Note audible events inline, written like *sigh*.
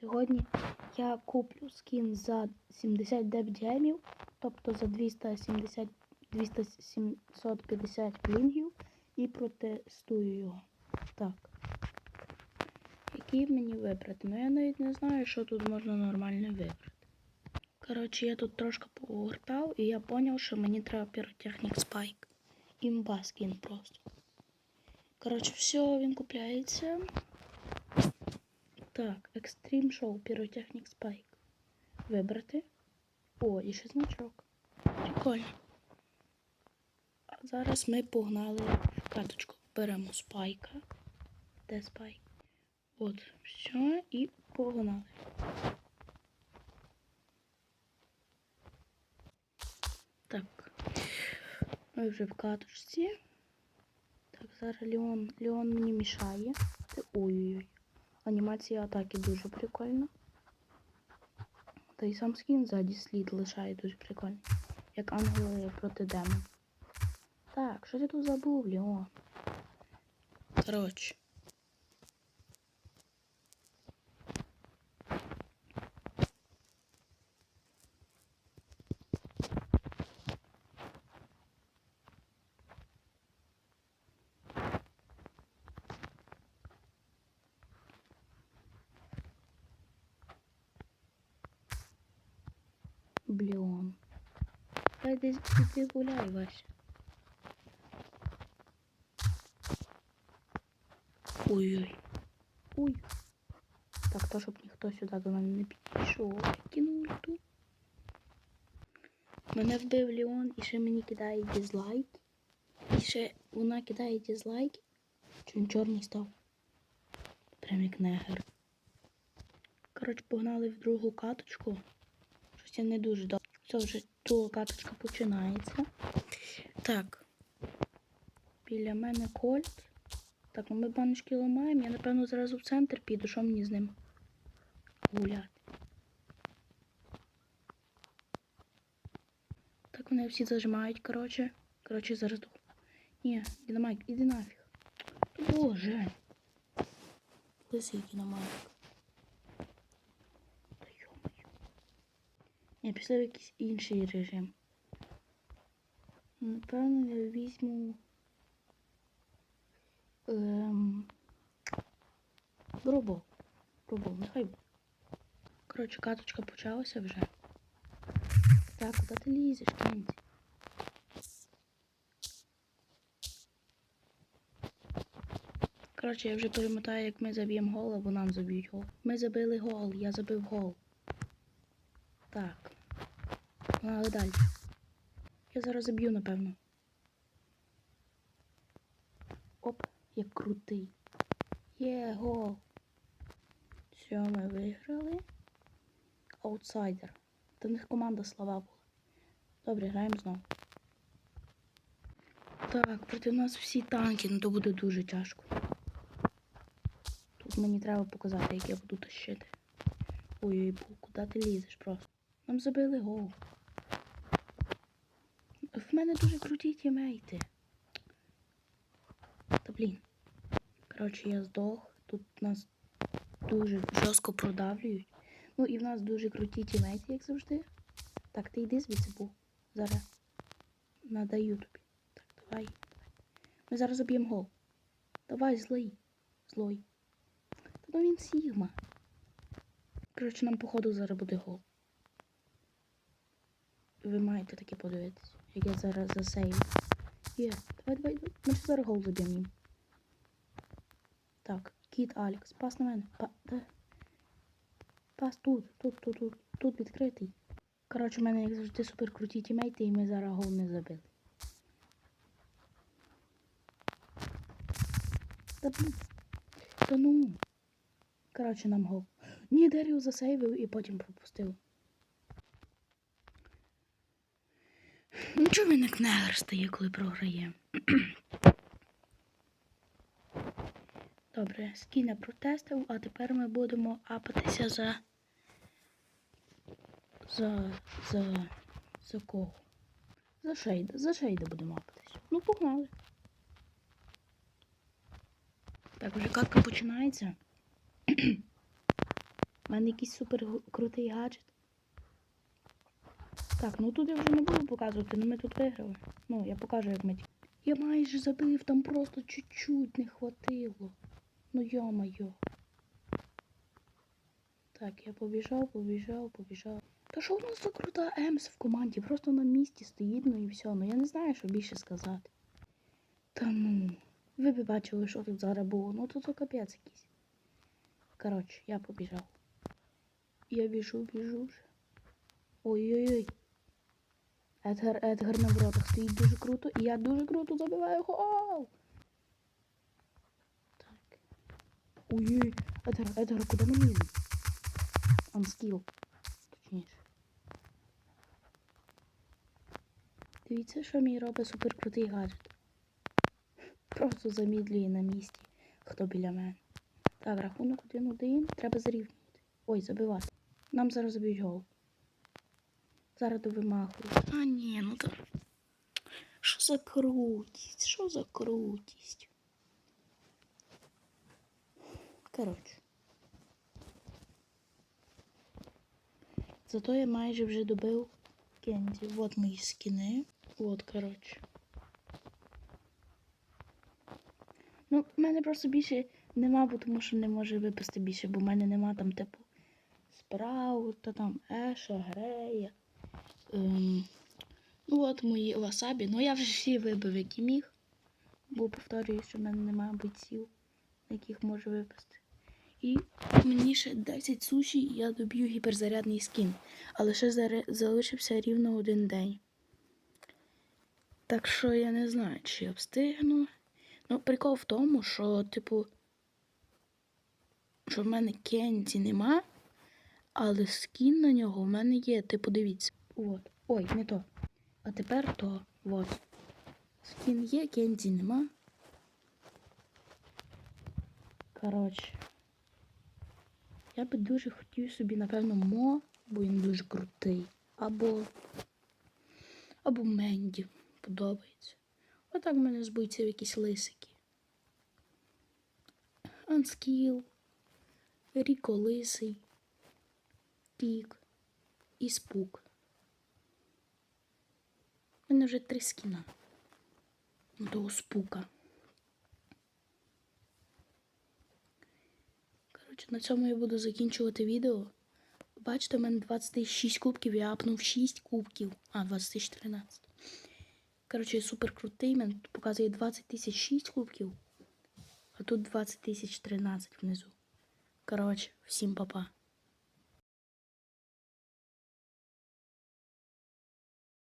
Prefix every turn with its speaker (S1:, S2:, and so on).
S1: Сьогодні я куплю скін за 79 гемів, тобто за 270 2750 блінгів і протестую його. Так. Який мені вибрати? Ну я навіть не знаю, що тут можна нормально вибрати. Коротше, я тут трошки погортав і я зрозумів, що мені треба піротехнік спайк. Імба скін просто. Коротше, все, він купляється. Так, Extreme Show Піротехнік Спайк. Вибрати. О, і ще значок. Прикольно. А зараз ми погнали в каточку. Беремо спайка. Де спайк? От, все, і погнали. Так. Ми вже в каточці. Так, зараз Леон. Леон мені мішає. Ой-ой-ой. Анімація атаки дуже прикольна. Та й сам скін ззаді слід лишає дуже прикольно. Як ангели проти демон. Так, що ти тут забув, Леон? Коротше. Блін. Хай десь гуляй, Вася. Ой-ой. Ой. Так, то, щоб ніхто сюди до мене не підійшов. Кину ульту. Мене вбив Леон і ще мені кидає дизлайк. І ще вона кидає дизлайк. Чи він чорний став? Прям як негер. Коротше, погнали в другу каточку. Щось не дуже добре. Все, вже друга каточка починається. Так. Біля мене кольт. Так, ну ми баночки ламаємо. Я, напевно, зразу в центр піду, що мені з ним гуляти. Так вони всі зажимають, коротше. Коротше, зараз. Ні, динамайк, іди нафіг. Боже. Лисий динамайк. Та йо-моє. Я пішла в якийсь інший режим. Напевно, я візьму. Ем... Робо. Робо, нехай буде. Коротше, каточка почалася вже. Так, куди ти лізеш, кінці? Коротше, я вже перемотаю, як ми заб'ємо гол, або нам заб'ють гол. Ми забили гол, я забив гол. Так. Погнали далі. Я зараз заб'ю, напевно. Оп, як крутий. Є, гол. Все, ми виграли. Аутсайдер. Та них команда слова була. Добре, граємо знову. Так, проти нас всі танки, ну то буде дуже тяжко. Тут мені треба показати, як я буду тащити. Ой-ой, бу, куди ти лізеш просто? Нам забили гол. В мене дуже круті тімейти. Та блін. Коротше, я здох. Тут нас дуже жорстко продавлюють. Ну і в нас дуже круті тімейти, як завжди. Так, ти йди звідси був. Зараз надаю тобі. Так, давай. Ми зараз заб'ємо гол. Давай, злий. Злой. Та ну він Сігма. Коротше, нам походу зараз буде гол. Ви маєте таке подивитися, як я зараз засейвю. Є, давай, давай. Ми ще зараз гол заб'ємо. Так, кіт Алекс, пас на мене. Па, де? Пас тут, тут, тут, тут, тут відкритий. Коротше, у мене, як завжди, супер тімейти, і ми зараз гол не забили. Та блін. Та ну. Коротше, нам гол. Ні, Деріо засейвив і потім пропустив. Нічого він як негр стає, коли програє. Добре, скіна протестив, а тепер ми будемо апатися за. За. За. За кого? За шейда. За шейда будемо апатися. Ну, погнали. Так, вже катка починається. *clears throat* У мене якийсь супер крутий гаджет. Так, ну тут я вже не буду показувати, але ми тут виграли. Ну, я покажу, як ми. Я майже забив, там просто чуть-чуть не хватило. Ну йо-моє. Так, я побіжав, побіжав, побіжав. Та що у нас за крута Емс в команді? Просто на місці стоїть, ну і все. Ну я не знаю, що більше сказати. Та ну. Ви б бачили, що тут зараз було. Ну тут то капець якийсь. Коротше, я побіжав. Я біжу, біжу вже. Ой-ой-ой. Едгар, Едгар на воротах стоїть дуже круто. І я дуже круто забиваю гол. Так. Ой-ой. Едгар, Едгар, куди ліземо? Анскіл. Точніше. Дивіться, що мій робить суперкрутий гаджет. Просто замідлює на місці, хто біля мене. Так, рахунок 1-1. Треба зарівнювати. Ой, забивати. Нам зараз заб'ють гол. Зараз довимахую. А ні, ну то. Що за крутість? Що за крутість? Коротше. Зато я майже вже добив Кенді. От мої скіни. От, коротше. Ну, в мене просто більше нема, тому що не може випасти більше, бо в мене нема там, типу, спраута, там Еша, Грея. Ем, ну от мої васабі. Ну я вже всі вибив, які міг. Бо повторюю, що в мене немає бойців, яких може випасти. І мені ще 10 суші, і я доб'ю гіперзарядний скін. Але ще залишився рівно один день. Так що я не знаю, чи я встигну. Ну, прикол в тому, що, типу, що в мене Кенті нема, але скін на нього в мене є. Типу, дивіться. От. Ой, не то. А тепер то. От. Скін є, Кенті нема. Коротше. Я би дуже хотів собі, напевно, Мо, бо він дуже крутий. Або. Або Менді. Подобається. Отак в мене збуються якісь лисики. Анскіл, Ріко Лисий, Пік і Спук. У мене вже три скіна. Того спука. Коротше, на цьому я буду закінчувати відео. Бачите, у мене 26 кубків, я апнув 6 кубків. А, 20 14. Коротше, супер крутий. Мене тут показує 20 тисяч 6 кубків. А тут 20 тисяч 13 внизу. Коротше, всім па-па.